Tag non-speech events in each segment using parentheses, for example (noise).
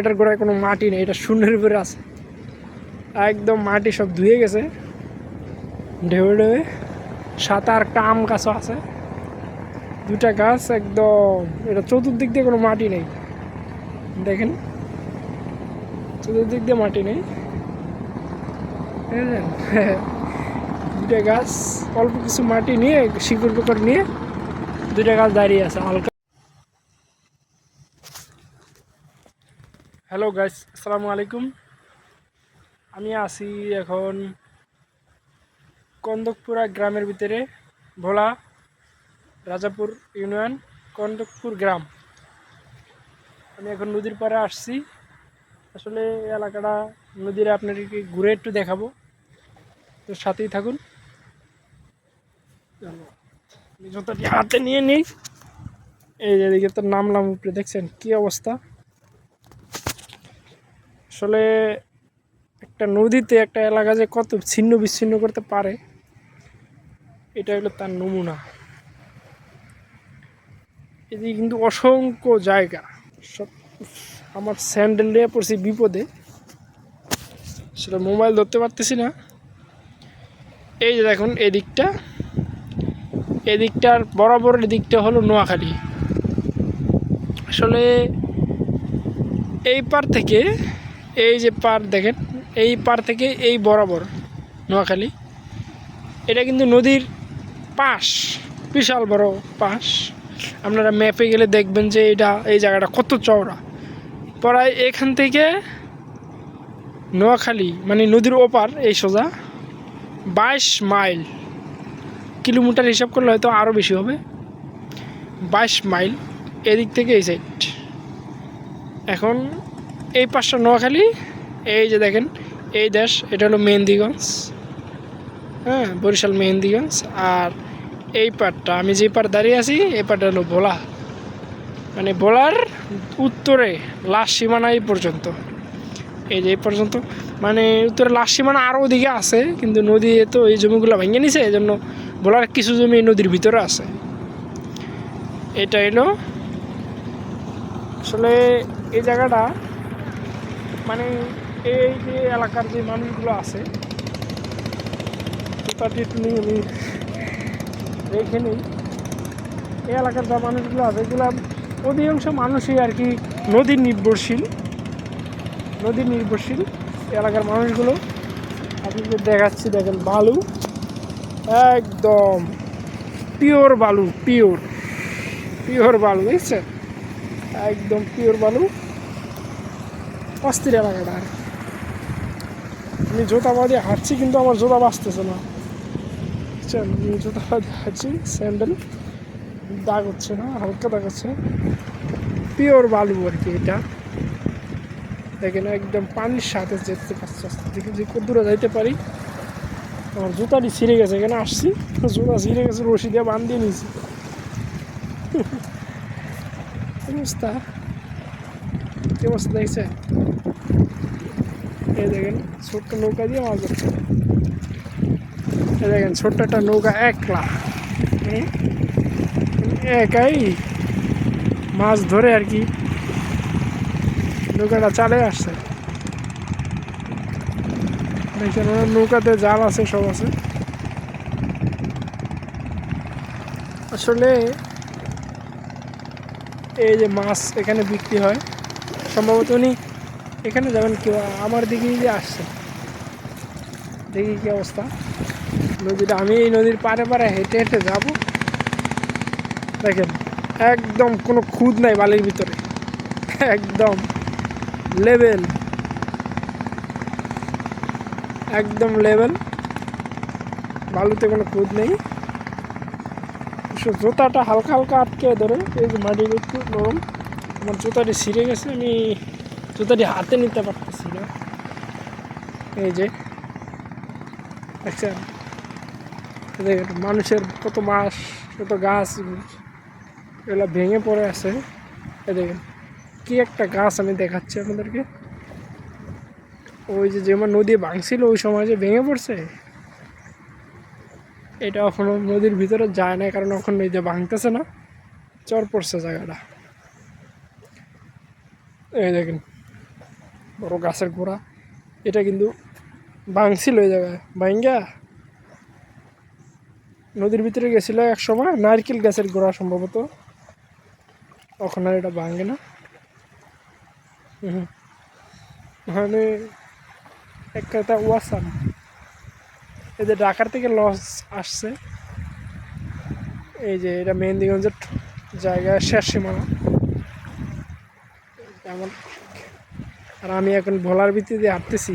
এটার গোড়ায় কোনো মাটি নেই, এটা শূন্যের উপরে আছে। একদম মাটি সব ধুয়ে গেছে। ঢেউ ঢেউয়ে একটা আম গাছও আছে। দুটা গাছ একদম, এটা চতুর্দিক দিয়ে কোনো মাটি নেই। দেখেন, চতুর্দিক দিয়ে মাটি নেই। বুঝলেন? দুটা গাছ, অল্প কিছু মাটি নিয়ে শিকড় পিকড় নিয়ে দুটা গাছ দাঁড়িয়ে আছে, হালকা হ্যালো গাইস, আসসালামু আলাইকুম। আমি আছি এখন কন্দকপুরা গ্রামের ভিতরে, ভোলা, রাজাপুর ইউনিয়ন, কন্দকপুর গ্রাম। আমি এখন নদীর পাড়ে আসছি। আসলে এলাকাটা নদীর আপনাদেরকে ঘুরে একটু দেখাবো। তো সাথেই থাকুন। আমি জুতাটি হাতে নিয়ে নিই। এই এদিকে তো নামলাম উপরে, দেখছেন কি অবস্থা? আসলে একটা নদীতে, একটা এলাকা যে কত ছিন্ন বিচ্ছিন্ন করতে পারে, এটা হলো তার নমুনা। এদিকে কিন্তু অসংখ্য জায়গা। সব আমার স্যান্ডেল নিয়ে পড়ছি বিপদে। সেটা মোবাইল ধরতে পারতেছি না। এই যে দেখুন, এদিকটা। এদিকটার বরাবর এদিকটা হলো নোয়াখালী। আসলে এই পার থেকে এই যে পার দেখেন, এই পার থেকে এই বরাবর নোয়াখালী। এটা কিন্তু নদীর পাশ, বিশাল বড় পাশ। আপনারা ম্যাপে গেলে দেখবেন যে এটা, এই জায়গাটা কত চওড়া। প্রায় এখান থেকে নোয়াখালী মানে নদীর ওপার এই সোজা বাইশ মাইল। কিলোমিটার হিসাব করলে হয়তো আরও বেশি হবে। বাইশ মাইল এদিক থেকে এই সাইড এখন এই পাশটা নোয়াখালী, এই যে দেখেন, এই দেশ, এটা হলো মেহেন্দিগঞ্জ। হ্যাঁ বরিশাল মেহেন্দিগঞ্জ। আর এই পাটটা আমি যে পার দাঁড়িয়ে আছি, এই পাটটা হলো ভোলা। মানে ভোলার উত্তরে লাস্ট সীমানা এই পর্যন্ত। এই যে এই পর্যন্ত মানে উত্তরে লাস্ট সীমানা আরও ওদিকে আছে, কিন্তু নদী তো এই জমিগুলো ভেঙে নিছে, এই জন্য ভোলার কিছু জমি নদীর ভিতরে আছে। এটা এলো আসলে এই জায়গাটা এই যে এলাকার যে মানুষগুলো আছে নিয়ে আমি রেখে নিই। এই এলাকার যা মানুষগুলো আছে, এগুলো অধিকাংশ মানুষই আর কি নদী নির্ভরশীল। নদী নির্ভরশীল এলাকার মানুষগুলো। আপনাকে দেখাচ্ছি, দেখেন বালু। একদম পিওর বালু, পিওর। পিওর বালু দেখছেন একদম পিওর বালু। অস্থির এলাকাটা আমি জুতা দিয়ে হাঁটছি, কিন্তু আমার জুতা বাঁচতেছে না। বুঝছেন? আমি জুতা দিয়ে হাঁটছি, স্যান্ডেল দাগ হচ্ছে না, হালকা দাগ হচ্ছে। পিওর বালু আর কি এটা। দেখেন, একদম পানির সাথে যেতে পারছি। আস্তে দেখি যে কত দূরে যাইতে পারি। আমার জুতাটি ছিঁড়ে গেছে। এখানে আসছি, জুতা ছিঁড়ে গেছে, রশি দিয়ে বান্ধিয়ে নিয়েছি। অবস্থা? কি অবস্থা দেখছে? এই দেখেন, ছোট্ট নৌকা দিয়ে মাছ ধরছে। দেখেন, ছোট্ট একটা নৌকা, একলা। হুম? একাই মাছ ধরে আর কি নৌকাটা চালে আসছে। দেখছেন নৌকাতে জাল আছে, সব আছে। আসলে এই যে মাছ এখানে বিক্রি হয় সম্ভবত উনি এখানে যাবেন কেউ আমার দিকেই যে আসছে। দেখি কি অবস্থা। নদীটা, আমি এই নদীর পারে পারে হেঁটে হেঁটে যাব। দেখেন, একদম কোনো খুদ নাই বালির ভিতরে। একদম লেভেল একদম লেভেল বালুতে কোনো খুদ নেই। জুতাটা হালকা হালকা আটকে ধরে, এই মাটির একটু নরম। আমার জুতাটি ছিঁড়ে গেছে, আমি জুতাটি হাতে নিতে পারতেছি না। এই যে, দেখছেন? দেখেন মানুষের কত মাস কত গাছ, এগুলো ভেঙে পড়ে আছে। এই দেখেন কি একটা গাছ আমি দেখাচ্ছি আপনাদেরকে। ওই যে যেমন নদী ভাঙছিল, ওই সময় যে ভেঙে পড়ছে, এটা এখনও নদীর ভিতরে যায় না কারণ এখন নদী ভাঙতেছে না, চর পড়ছে জায়গাটা। এই দেখেন, বড় গাছের গোড়া। এটা কিন্তু ভাঙছিল ওই জায়গায় ভাঙ্গা নদীর ভিতরে গেছিল এক সময়, নারকেল গাছের গোড়া সম্ভবত। তখন আর এটা ভাঙে না। মানে এক কথা ওয়াসাম। এই যে ঢাকার থেকে লস আসছে। এই যে এটা মেহেন্দিগঞ্জের জায়গায় শেষ সীমানা। আমার আর আমি এখন ভোলার ভিত্তি দিয়ে হাঁটতেছি।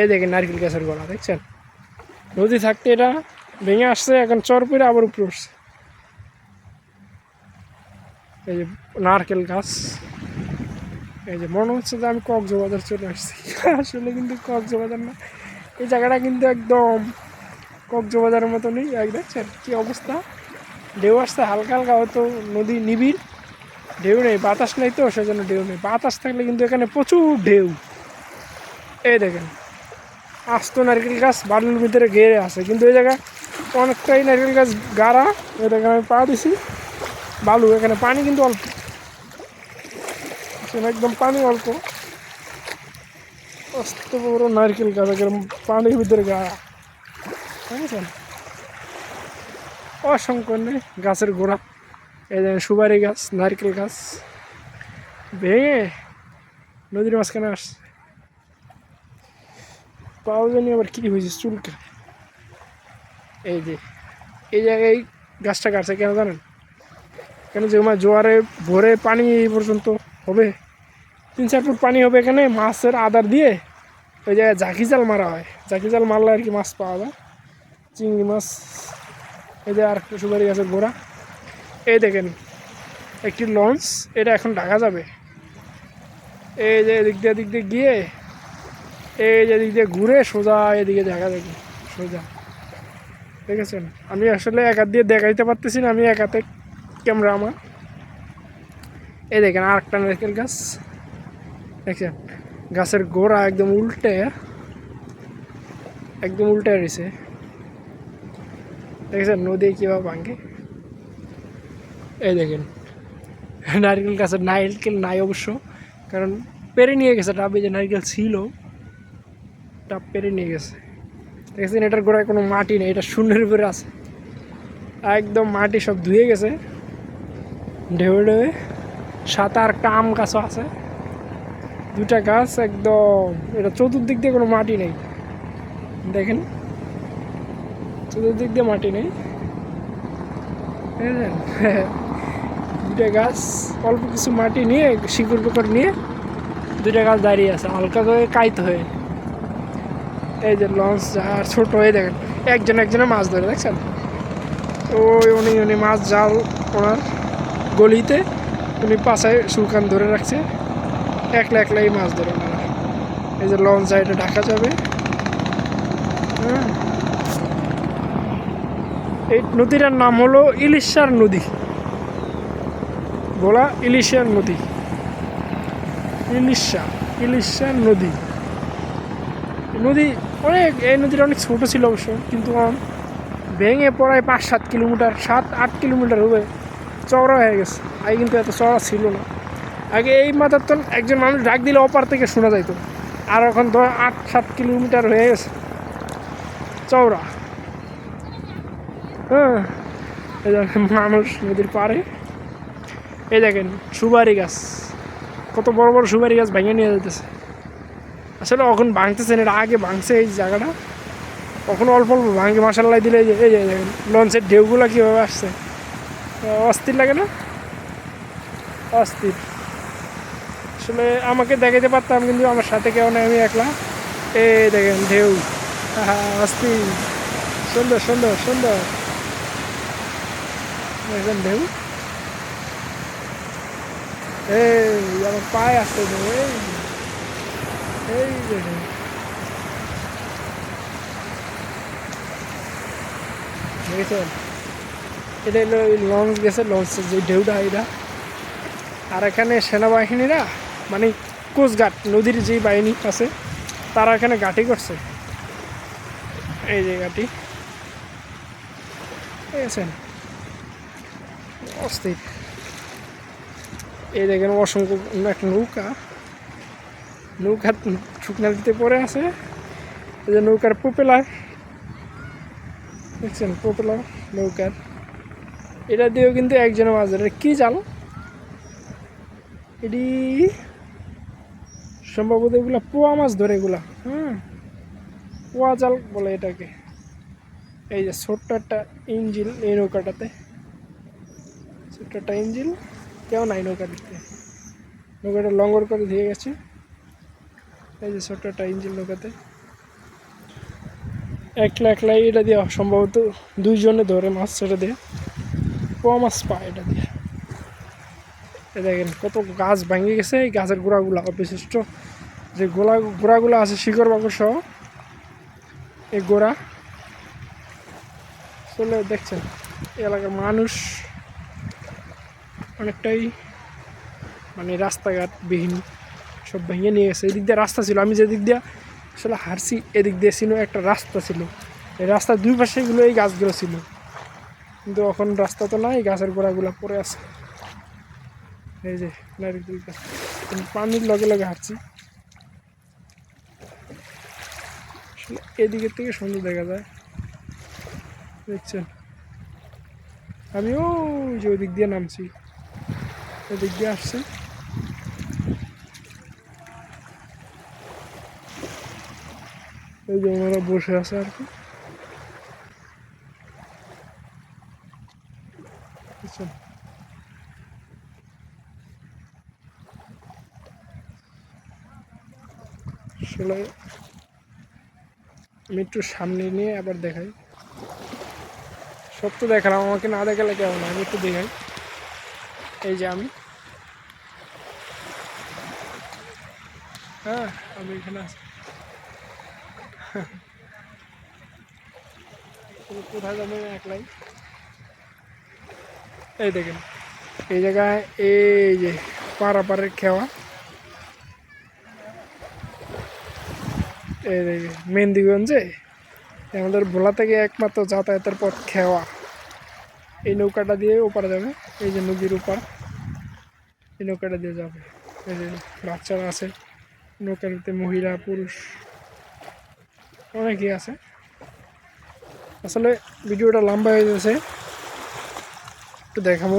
এই দেখেন নারকেল গাছের গলা, দেখছেন? নদী থাকতে এটা ভেঙে আসছে, এখন চর পরে আবার উপরে উঠছে। এই যে নারকেল গাছ, এই যে মনে হচ্ছে যে আমি কক্সবাজার চলে আসছি। (laughs) আসলে কিন্তু কক্সবাজার না, এই জায়গাটা কিন্তু একদম কক্সবাজারের মতনই। এক দেখছেন কি অবস্থা? ঢেউ আসছে, হালকা হালকা হয়তো নদী নিবিড়। ঢেউ নেই, বাতাস নেই তো, সেজন্য ঢেউ নেই। বাতাস থাকলে কিন্তু এখানে প্রচুর ঢেউ। এই দেখেন, আস্ত নারকেল গাছ বালুর ভিতরে ঘেরে আছে। কিন্তু এই জায়গায় অনেকটাই নারকেল গাছ গাড়া এই দেখেন, আমি পা দিছি। বালু, এখানে পানি কিন্তু অল্প। একদম পানি অল্প। আস্ত বড় নারকেল গাছ একদম পানির ভিতরে গাড়া বুঝেছেন অসংখ্য নেই গাছের গোড়া। এই দেখেন সুপারি গাছ নারকেল গাছ ভেঙে নদীর মাঝখানে আসছে পাওয়া জানি আবার কী হয়েছে চুলকে এই যে এই জায়গায় গাছটা কাটছে কেন জানেন কেন যে আমার জোয়ারে ভোরে পানি এই পর্যন্ত হবে তিন চার ফুট পানি হবে এখানে মাছের আদার দিয়ে ওই জায়গায় জাকি জাল মারা হয় জাকি জাল মারলে আর কি মাছ পাওয়া যায় চিংড়ি মাছ এই যে আর সুপারি গাছের গোড়া এই দেখেন, একটি লঞ্চ, এটা এখন ঢাকা যাবে। এই যে এদিক দিয়ে এদিক দিয়ে গিয়ে, এই যে এদিক দিয়ে ঘুরে সোজা এদিকে দেখা দেখি সোজা। দেখেছেন? আমি আসলে এক দিয়ে দেখাইতে পারতেছি না, আমি এক হাতে ক্যামেরা আমার এই দেখেন আর একটা নারকেল গাছ। দেখছেন গাছের গোড়া একদম উল্টে একদম উল্টে রয়েছে। দেখেছেন, নদী কীভাবে ভাঙে? এই দেখেন, নারকেল গাছের নারকেল নাই অবশ্য, কারণ পেরে নিয়ে গেছে, ডাবে যে নারকেল ছিল, ডাব পেরে নিয়ে গেছে। দেখেছেন, এটার গোড়ায় কোনো মাটি নেই, এটা শূন্যের উপরে আছে। একদম মাটি সব ধুয়ে গেছে। ঢেউ ঢেউয়ে একটা আম গাছও আছে। দুটা গাছ একদম, এটা চতুর্দিক দিয়ে কোনো মাটি নেই। দেখেন, চতুর্দিক দিয়ে মাটি নেই। বুঝলেন? দুটা গাছ, অল্প কিছু মাটি নিয়ে, শিকড় পেকড় নিয়ে দুটা গাছ দাঁড়িয়ে আছে, হালকা করে কাইতে হয়ে। এই যে লঞ্চ আর ছোট হয়ে দেখেন, একজন একজনে মাছ ধরে, দেখছেন? ওই উনি উনি মাছ জাল ওনার গলিতে, উনি পাশায় সুকান ধরে রাখছে। একলা একলাই মাছ ধরে ওনারা। এই যে লঞ্চ এটা ঢাকা যাবে। হ্যাঁ। এই নদীটার নাম হলো ইলিশার নদী। বলা ইলিশার নদী। ইলিশা, ইলিশার নদী। নদী অনেক, এই নদীটা অনেক ছোট ছিল অবশ্য, কিন্তু ভেঙে পড়ায় পাঁচ সাত কিলোমিটার সাত আট কিলোমিটার হবে, চওড়া হয়ে গেছে। আগে কিন্তু এত চওড়া ছিল না। আগে এই মাথার তো একজন মানুষ ডাক দিলে অপার থেকে শোনা যাইতো। আর এখন ধর আট সাত কিলোমিটার হয়ে গেছে। চওড়া। হ্যাঁ মানুষ নদীর পাড়ে। এই দেখেন, সুপারি গাছ। কত বড় বড় সুপারি গাছ ভেঙে নিয়ে যেতেছে আসলে এখন ভাঙতেছে না এটা আগে ভাঙছে এই জায়গাটা। কখনো অল্প অল্প ভাঙে মশাল্লাই দিলে এই যে দেখেন, লঞ্চের ঢেউগুলো কীভাবে আসছে। অস্থির লাগে না? অস্থির। আসলে আমাকে দেখাতে পারতাম, কিন্তু আমার সাথে কেউ নেই, আমি একলা। এ দেখেন, ঢেউ। অস্থির। সুন্দর সুন্দর সুন্দর। দেখেন ঢেউ। এই আমার পায়ে আসতে দেবো এই এই দেখেন দেখেছেন এটা হলো ওই লঞ্চ গেছে লঞ্চের যে ঢেউটা এটা আর এখানে সেনাবাহিনীরা মানে কোস্টগার্ড নদীর যে বাহিনী আছে তারা এখানে ঘাঁটি করছে। এই যে ঘাঁটি দেখেছেন অস্থির। এই দেখেন অসংখ্য একটা নৌকা। নৌকা শুকনা দিতে পরে আছে। এই যে নৌকার প্রপেলার। দেখছেন, প্রপেলার, নৌকার। এটা দিয়েও কিন্তু একজনের মাছ ধরে কি জাল? এটি সম্ভবত এগুলা পোয়া মাছ ধরে এগুলা। হ্যাঁ পোয়া জাল বলে এটাকে। এই যে ছোট্ট একটা ইঞ্জিল এই নৌকাটাতে। ছোট্ট একটা ইঞ্জিল। কেউ নাই নৌকা দিতে নৌকাটা লঙ্গর করে দিয়ে গেছে। এই যে ছোট্ট একটা ইঞ্জিন নৌকাতে। একলা একলাই এটা দিয়ে সম্ভবত দুইজনে ধরে মাছ ছেড়ে দিয়ে, পোয়া মাছ পায় এটা দিয়ে। দেখেন কত গাছ ভেঙে গেছে, এই গাছের গোড়াগুলো অবশিষ্ট। যে গোলা, গোড়াগুলো আছে, শিকড় বাকড় সহ, এই গোড়া। চলে দেখছেন এলাকার মানুষ অনেকটাই মানে রাস্তাঘাট বিহীন সব ভেঙে নিয়ে গেছে। এদিক দিয়ে রাস্তা ছিল, আমি যেদিক দিয়ে আসলে হারছি এদিক দিয়ে ছিল একটা রাস্তা ছিল। এই রাস্তার দুই পাশে এগুলো, এই গাছগুলো ছিল। কিন্তু এখন রাস্তা তো নাই, গাছের গোড়াগুলো পড়ে আছে। এই যে গাছ। পানির লগে লগে হাঁটছি। এদিকের থেকে সুন্দর দেখা যায়। দেখছেন? আমি ওই যে ওদিক দিয়ে নামছি। ওদিক দিয়ে আসছি এই যে ওনারা বসে আছে আর কি? আসলে আমি একটু সামনে নিয়ে আবার দেখাই সব তো দেখালাম, আমাকে না দেখালে কেমন? আমি একটু দেখাই এই যে আমি। হ্যাঁ আমি এখানে আছি। কোথায় যাবে একলাই? এই দেখেন, এই জায়গায় এই যে পাড়াপাড়ের খেওয়া। এই দেখে মেহেন্দিগঞ্জে। আমাদের ভোলা থেকে একমাত্র যাতায়াতের পথ খেওয়া। এই নৌকাটা দিয়ে ওপারে যাবে। এই যে নদীর ওপার এই নৌকাটা দিয়ে যাবে। এই যে বাচ্চারা আছে। নৌকার ভিতরে মহিলা, পুরুষ, অনেকেই আছে। আসলে ভিডিওটা লম্বা হয়ে গেছে একটু দেখাবো।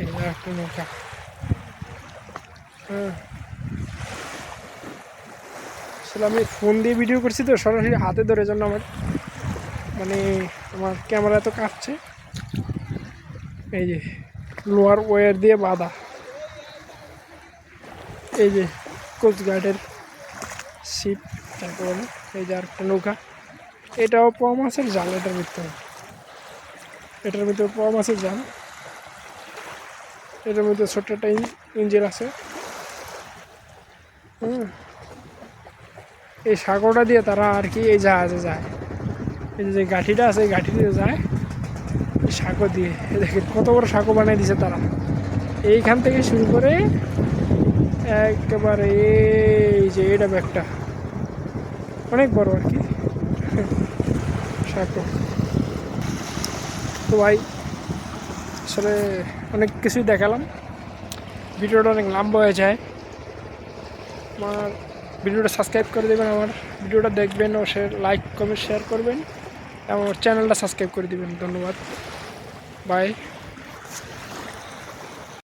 এই একটা নৌকা। হ্যাঁ। আসলে আমি ফোন দিয়ে ভিডিও করছি তো, সরাসরি হাতে ধরে জন্য আমার। মানে আমার ক্যামেরা তো কাঁপছে। এই যে লোয়ার ওয়ার দিয়ে বাঁধা। এই যে, কোচঘাটের শিপ তারপর বলে। এই যে আরেকটা নৌকা। এটাও পোয়া মাছের জাল, এটার ভিতরে। এটার ভিতরে পোয়া মাছের জাল। এটার মধ্যে ছোট্ট একটা ইঞ্জিন আছে। হুম। এই সাগরটা দিয়ে তারা আর কি এই জাহাজে যায়। এই যে গাঠিটা আছে, এই গাঠি দিয়ে যায়। সাঁকো দিয়ে। দেখেন কত বড় সাঁকো বানিয়ে দিছে তারা। এইখান থেকে শুরু করে একেবারে এই যে এটা ব্যাগটা। অনেক বড় আর কি। সাঁকো। তো ভাই, আসলে অনেক কিছুই দেখালাম। ভিডিওটা অনেক লম্বা হয়ে যায়। আমার ভিডিওটা সাবস্ক্রাইব করে দেবেন আমার। ভিডিওটা দেখবেন ও শেয়ার লাইক কমেন্ট শেয়ার করবেন। এবং আমার চ্যানেলটা সাবস্ক্রাইব করে দেবেন। ধন্যবাদ। 拜。